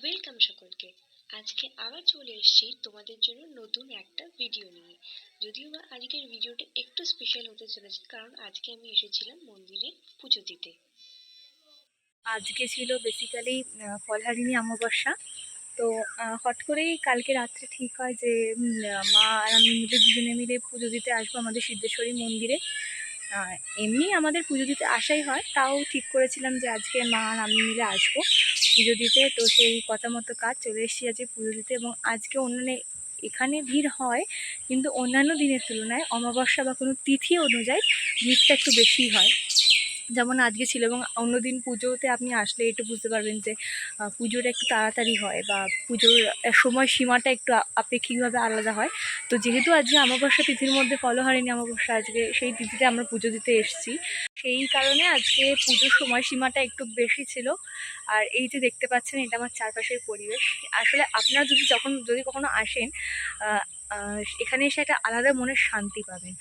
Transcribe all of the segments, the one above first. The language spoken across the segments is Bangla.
ওয়েলকাম সকলকে। আজকে আবার চলে এসেছি তোমাদের জন্য নতুন একটা ভিডিও নিয়ে। যদিও বা আজকের ভিডিওটা একটু স্পেশাল হতে চলেছে, কারণ আজকে আমি এসেছিলাম মন্দিরে পুজো দিতে। আজকে ছিল বেসিক্যালি ফলহারিণী অমাবস্যা। তো হট করেই কালকে রাত্রে ঠিক হয় যে মা আর আমি মিলে দুজনে মিলে পুজো দিতে আসব আমাদের সিদ্ধেশ্বরী মন্দিরে। এমনি আমাদের পুজো দিতে আসাই হয়। তাও ঠিক করেছিলাম যে আজকে মা আর আমি মিলে আসব পুজো দিতে। তো সেই কথা মতো কাজ চলে এসেছি আজকে পুজো দিতে এবং আজকে অন্যান্য এখানে ভিড় হয় কিন্তু অন্যান্য দিনের তুলনায় অমাবস্যা বা কোনো তিথি অনুযায়ী ভিড়টা একটু বেশি হয়। যেমন আজকে ছিল এবং অন্যদিন পুজোতে আপনি আসলে একটু বুঝতে পারবেন যে পুজোটা একটু তাড়াতাড়ি হয় বা পুজোর সময় সীমাটা একটু আপেক্ষিকভাবে আলাদা হয়। তো যেহেতু আজকে অমাবস্যা তিথির মধ্যে ফলহারিণী অমাবস্যা আজকে সেই তিথিতে আমরা পুজো দিতে এসেছি। সেই কারণে আজকে পুজোর সময়সীমাটা একটু বেশি ছিল। আর এই যে দেখতে পাচ্ছেন, এটা আমার চারপাশের পরিবেশ। আসলে আপনারা যদি যখন, যদি কখনো আসেন এখানে এসে একটা আলাদা মনের শান্তি পাবেন।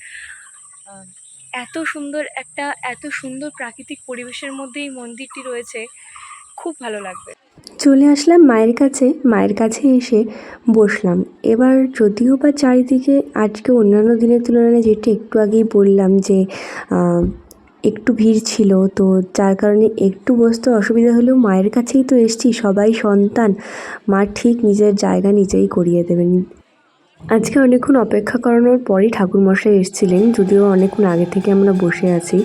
এত সুন্দর একটা, এত সুন্দর প্রাকৃতিক পরিবেশের মধ্যে এই মন্দিরটি রয়েছে। খুব ভালো লাগবে। চলে আসলাম মায়ের কাছে। মায়ের কাছে এসে বসলাম। এবার যদিও বা চারিদিকে আজকে অন্যান্য দিনের তুলনায় যেটা একটু আগেই বললাম যে একটু ভিড় ছিল, তো যার কারণে একটু বসতে অসুবিধা হলেও মায়ের কাছেই তো এসছি। সবাই সন্তান। মা ঠিক নিজের জায়গা নিজেই করিয়ে দেবেন। আজকে অনেকক্ষণ অপেক্ষা করানোর পরই ঠাকুরমশাই এসেছিলেন, যদিও অনেকক্ষণ আগে থেকে আমরা বসে আছি।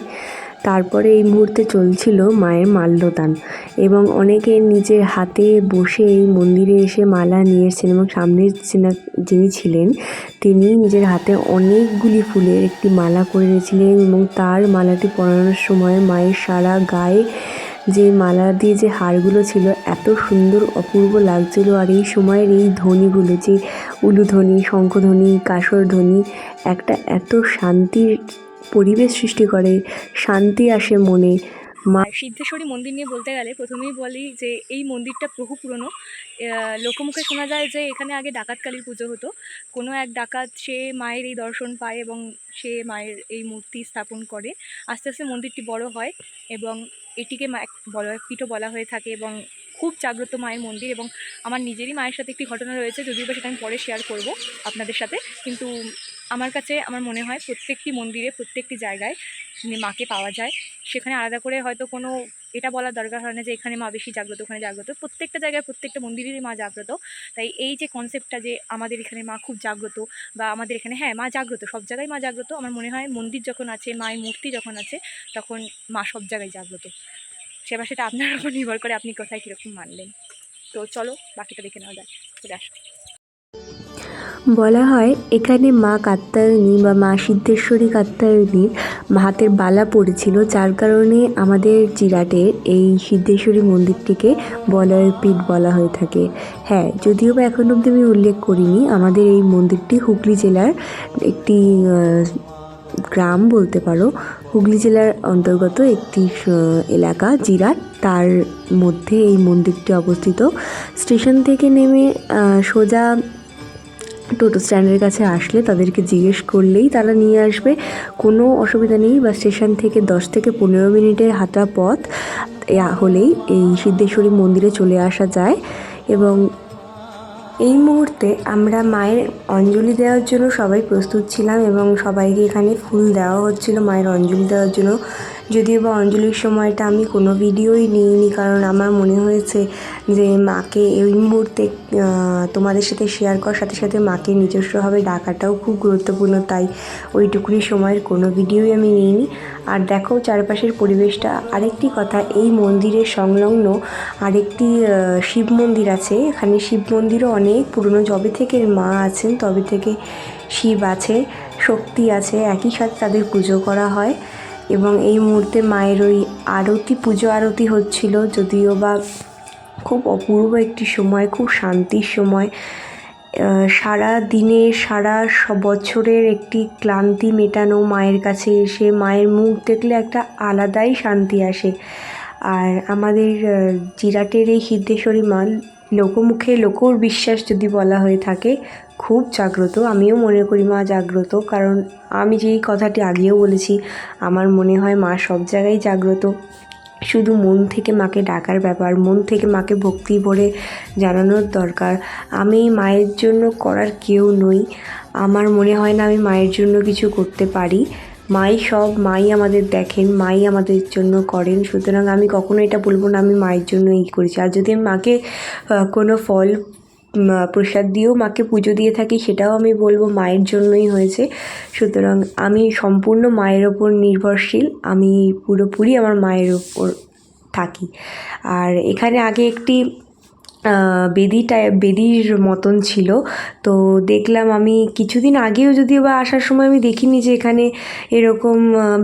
তারপরে এই মুহূর্তে চলছিল মায়ের মাল্যদান এবং অনেকে নিজের হাতে বসে এই মন্দিরে এসে মালা নিয়ে এসেছেন এবং সামনে যিনা- যিনি ছিলেন, তিনি নিজের হাতে অনেকগুলি ফুলের একটি মালা করে নিয়েছিলেন এবং তার মালাটি পরানোর সময় মায়ের সারা গায়ে যে মালা দিয়ে যে হারগুলো ছিল, এত সুন্দর, অপূর্ব লাগছিল। আর এই সময়ের এই ধ্বনিগুলো, যে উলুধ্বনি, শঙ্খধ্বনি কাসর ধ্বনি একটা এত শান্তির পরিবেশ সৃষ্টি করে, শান্তি আসে মনে। মা সিদ্ধেশ্বরী মন্দির নিয়ে বলতে গেলে প্রথমেই বলি যে, এই মন্দিরটা বহু পুরনো। লোকমুখে শোনা যায় যে, এখানে আগে ডাকাতকালীর পুজো হতো। কোনো এক ডাকাত, সে মায়ের এই দর্শন পায় এবং সে মায়ের এই মূর্তি স্থাপন করে। আস্তে আস্তে মন্দিরটি বড় হয় এবং এটিকে মা বলা পীঠও বলা হয়ে থাকে এবং খুব জাগ্রত মায়ের মন্দির এবং আমার নিজেরই মায়ের সাথে একটি ঘটনা রয়েছে, যদিও বা সেটা আমি পরে শেয়ার করব আপনাদের সাথে। কিন্তু আমার কাছে আমার মনে হয় প্রত্যেকটি মন্দিরে, প্রত্যেকটি জায়গায় মাকে পাওয়া যায়। সেখানে আলাদা করে হয়তো কোনো এটা বলার দরকার হয় না যে এখানে মা বেশি জাগ্রত, ওখানে জাগ্রত। প্রত্যেকটা জায়গায় প্রত্যেকটা মন্দিরেরই মা জাগ্রত। তাই এই যে কনসেপ্টটা যে আমাদের এখানে মা খুব জাগ্রত বা আমাদের এখানে হ্যাঁ মা জাগ্রত, সব জায়গায় মা জাগ্রত। আমার মনে হয় মন্দির যখন আছে, মায়ের মূর্তি যখন আছে, তখন মা সব জায়গায় জাগ্রত। সেবার সেটা আপনার উপর নির্ভর করে আপনি কোথায় কীরকম মানলেন। তো চলো, বাকিটা দেখে নেওয়া যাক। চলে আসো। বলা হয়, এখানে মা কাত্তায়নী বা মা সিদ্ধেশ্বরী কাত্তায়নীর হাতের বালা পড়েছিল, যার কারণে আমাদের জিরাটে এই সিদ্ধেশ্বরী মন্দিরটিকে বলয়ের পীঠ বলা হয়ে থাকে। হ্যাঁ যদিও বা এখন অবধি আমি উল্লেখ করিনি, আমাদের এই মন্দিরটি হুগলি জেলার একটি গ্রাম বলতে পারো। হুগলি জেলার অন্তর্গত একটি এলাকা জিরাট তার মধ্যে এই মন্দিরটি অবস্থিত। স্টেশন থেকে নেমে সোজা টোটো স্ট্যান্ডের কাছে আসলে তাদেরকে জিজ্ঞেস করলেই তারা নিয়ে আসবে। কোনো অসুবিধা নেই, বা স্টেশন থেকে দশ থেকে পনেরো মিনিটের হাঁটা পথ হলেই এই সিদ্ধেশ্বরী মন্দিরে চলে আসা যায়। এবং এই মুহূর্তে আমরা মায়ের অঞ্জলি দেওয়ার জন্য সবাই প্রস্তুত ছিলাম এবং সবাইকে এখানে ফুল দেওয়া হচ্ছিল মায়ের অঞ্জলি দেওয়ার জন্য। যদিও বা অঞ্জলির সময়টা আমি কোনো ভিডিওই নিইনি, কারণ আমার মনে হয়েছে যে মাকে এই মুহূর্তে তোমাদের সাথে শেয়ার করার সাথে সাথে মাকে নিজস্বভাবে ডাকাটাও খুব গুরুত্বপূর্ণ, তাই ওইটুকুনি সময়ের কোনো ভিডিওই আমি নিইনি। আর দেখো, চারপাশের পরিবেশটা, আরেকটি কথা, এই মন্দিরের সংলগ্ন আরেকটি শিব মন্দির আছে। এখানে শিব মন্দিরও অনেক পুরনো, যবে থেকে মা আছেন, তবে থেকে শিব আছে, শক্তি আছে, একই সাথে তাদের পুজো করা হয়। এবং এই মুহূর্তে মায়ের ওই আরতি, পুজো আরতি হচ্ছিল যদিও বা খুব অপূর্ব একটি সময়, খুব শান্তির সময়। সারা দিনে, সারা বছরের একটি ক্লান্তি মেটানো মায়ের কাছে এসে, মায়ের মুখ দেখলে একটা আলাদাই শান্তি আসে। আর আমাদের জিরাটের এই সিদ্ধেশ্বরী মা লোকমুখে লোকর বিশ্বাস যদি বলা হয়ে থাকে, খুব জাগ্রত। আমিও মনে করি মা জাগ্রত, কারণ আমি যেই কথাটি আগেও বলেছি, আমার মনে হয় মা সব জায়গায় জাগ্রত। শুধু মন থেকে মাকে ডাকার ব্যাপার, মন থেকে মাকে ভক্তি ভরে জানানোর দরকার। আমি মায়ের জন্য করার কেউ নই। আমার মনে হয় না আমি মায়ের জন্য কিছু করতে পারি। মাই সব, মাই আমাদের দেখেন, মাই আমাদের জন্য করেন। সুতরাং আমি কখনো এটা বলব না, আমি মায়ের জন্য এই করেছি। আর যদি আমি মাকে কোনো ফল প্রসাদ দিয়েও মাকে পুজো দিয়ে থাকি, সেটাও আমি বলব মায়ের জন্যই হয়েছে। সুতরাং আমি সম্পূর্ণ মায়ের ওপর নির্ভরশীল, আমি পুরোপুরি আমার মায়ের ওপর থাকি। আর এখানে আগে একটি বেদি টাইপ বেদির মতন ছিল। তো দেখলাম আমি কিছুদিন আগেও যদিও বা আসার সময় আমি দেখিনি যে এখানে এরকম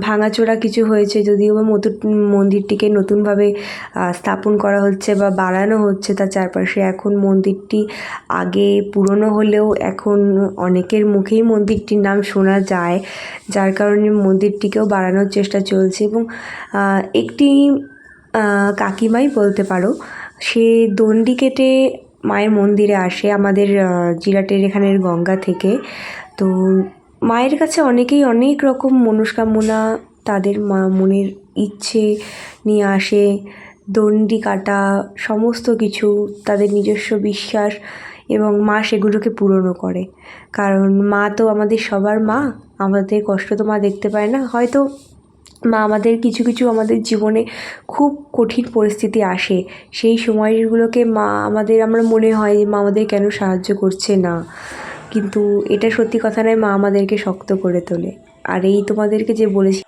ভাঙাচোরা কিছু হয়েছে। যদিও বা মতো মন্দিরটিকে নতুনভাবে স্থাপন করা হচ্ছে বা বাড়ানো হচ্ছে তার চারপাশে, এখন মন্দিরটি আগে পুরনো হলেও এখন অনেকের মুখেই মন্দিরটির নাম শোনা যায়, যার কারণে মন্দিরটিকেও বাড়ানোর চেষ্টা চলছে এবং একটি কাকিমাই বলতে পারো সে দণ্ডি কেটে মায়ের মন্দিরে আসে, আমাদের জিরাটের এখানের গঙ্গা থেকে। তো মায়ের কাছে অনেকেই অনেক রকম মনস্কামনা, তাদের মা, মনের ইচ্ছে নিয়ে আসে, দণ্ডি কাটা, সমস্ত কিছু, তাদের নিজস্ব বিশ্বাস এবং মা সেগুলোকে পূরণও করে। কারণ মা তো আমাদের সবার মা, আমাদের কষ্ট তো মা দেখতে পায় না। হয়তো মা আমাদের কিছু কিছু আমাদের জীবনে খুব কঠিন পরিস্থিতি আসে, সেই সময়গুলোকে মা, আমাদের, আমরা মনে হয় যে মা আমাদের কেন সাহায্য করছে না? কিন্তু এটা সত্যি কথা নয়, মা আমাদেরকে শক্ত করে তোলে। আর এই তোমাদেরকে যে বলেছি,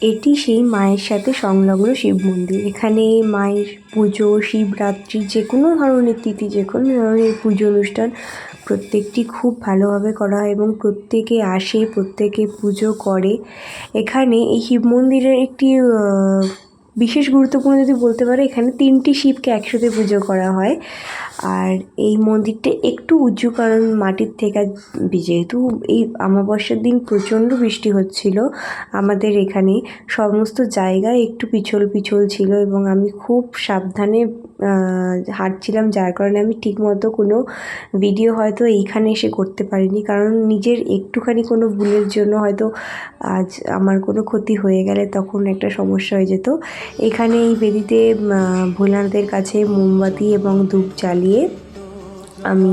এটি সেই মায়ের সাথে সংলগ্ন শিব মন্দির। এখানে মায়ের পুজো, শিবরাত্রি যে কোনো ধরনের তিথি যে কোনো ধরনের পুজো অনুষ্ঠান প্রত্যেকটি খুব ভালোভাবে করা হয় এবং প্রত্যেকে আসে, প্রত্যেকে পুজো করে। এখানে এই শিব মন্দিরের একটি বিশেষ গুরুত্বপূর্ণ যদি বলতে পারো, এখানে তিনটি শিবকে একসাথে পুজো করা হয়। আর এই মন্দিরটা একটু উঁচু, কারণ মাটির থেকে যেহেতু এই অমাবস্যার দিন প্রচণ্ড বৃষ্টি হচ্ছিল, আমাদের এখানে সমস্ত জায়গায় একটু পিছল পিছল ছিল এবং আমি খুব সাবধানে হাঁটছিলাম, যার কারণে আমি ঠিকমতো কোনো ভিডিও হয়তো এইখানে এসে করতে পারিনি। কারণ নিজের একটুখানি কোনো ভুলের জন্য হয়তো আজ আমার কোনো ক্ষতি হয়ে গেলে তখন একটা সমস্যা হয়ে যেত। এখানে এই বেদিতে ভোলানাথের কাছে মোমবাতি এবং ধূপ জ্বালিয়ে আমি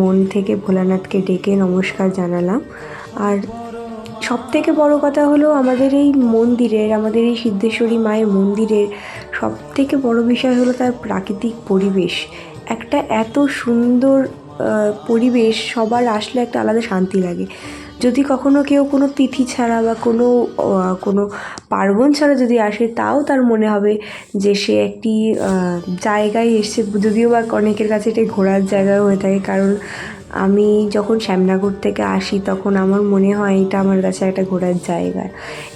মন থেকে ভোলানাথকে ডেকে নমস্কার জানালাম। আর সব থেকে বড় কথা হলো আমাদের এই মন্দিরের, আমাদের এই সিদ্ধেশ্বরী মায়ের মন্দিরের সব থেকে বড় বিষয় হলো তার প্রাকৃতিক পরিবেশ। একটা এত সুন্দর পরিবেশ, সবার আসলে একটা আলাদা শান্তি লাগে। যদি কখনো কেউ কোনো তিথি ছাড়া বা কোনো কোনো পার্বণ ছাড়া যদি আসে, তাও তার মনে হবে যে সে একটি জায়গায় এসে যদিও বা অনেকের কাছে এটা ঘোরার জায়গাও হয়ে থাকে, কারণ আমি যখন শ্যামনগর থেকে আসি, তখন আমার মনে হয় এটা আমার কাছে একটা ঘোরার জায়গা।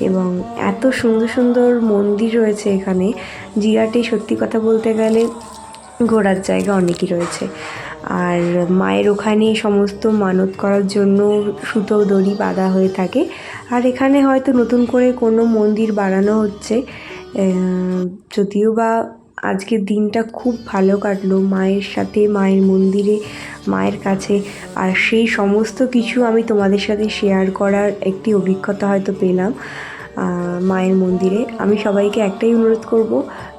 এবং এত সুন্দর সুন্দর মন্দির রয়েছে এখানে। জিরাটে সত্যি কথা বলতে গেলে ঘোরার জায়গা অনেকই রয়েছে। আর মায়ের ওখানে সমস্ত মানত করার জন্য সুতো দড়ি বাঁধা হয়ে থাকে। আর এখানে হয়তো নতুন করে কোনো মন্দির বানানো হচ্ছে। যদিও বা আজকের দিনটা খুব ভালো কাটলো মায়ের সাথে, মায়ের মন্দিরে, মায়ের কাছে। আর সেই সমস্ত কিছু আমি তোমাদের সাথে শেয়ার করার একটি অভিজ্ঞতা হয়তো পেলাম মায়ের মন্দিরে। আমি সবাইকে একটাই অনুরোধ করব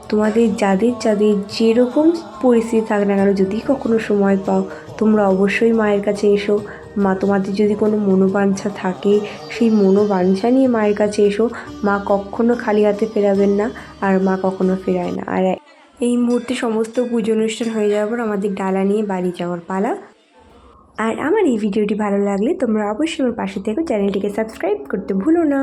তোমাদের যাদের যাদের যেরকম পরিস্থিতি থাক না কেন, যদি কখনো সময় পাও, তোমরা অবশ্যই মায়ের কাছে এসো। মা, তোমাদের যদি কোনো মনোবাঞ্ছা থাকে, সেই মনোবাঞ্ছা নিয়ে মায়ের কাছে এসো। মা কখনো খালি হাতে ফেরাবেন না আর মা কখনো ফেরায় না। আর এই মুহূর্তে সমস্ত পুজো অনুষ্ঠান হয়ে যাওয়ার পর আমাদের ডালা নিয়ে বাড়ি যাওয়ার পালা। আর আমার এই ভিডিওটি ভালো লাগলে তোমরা অবশ্যই আমার পাশে থেকো। চ্যানেলটিকে সাবস্ক্রাইব করতে ভুলো না।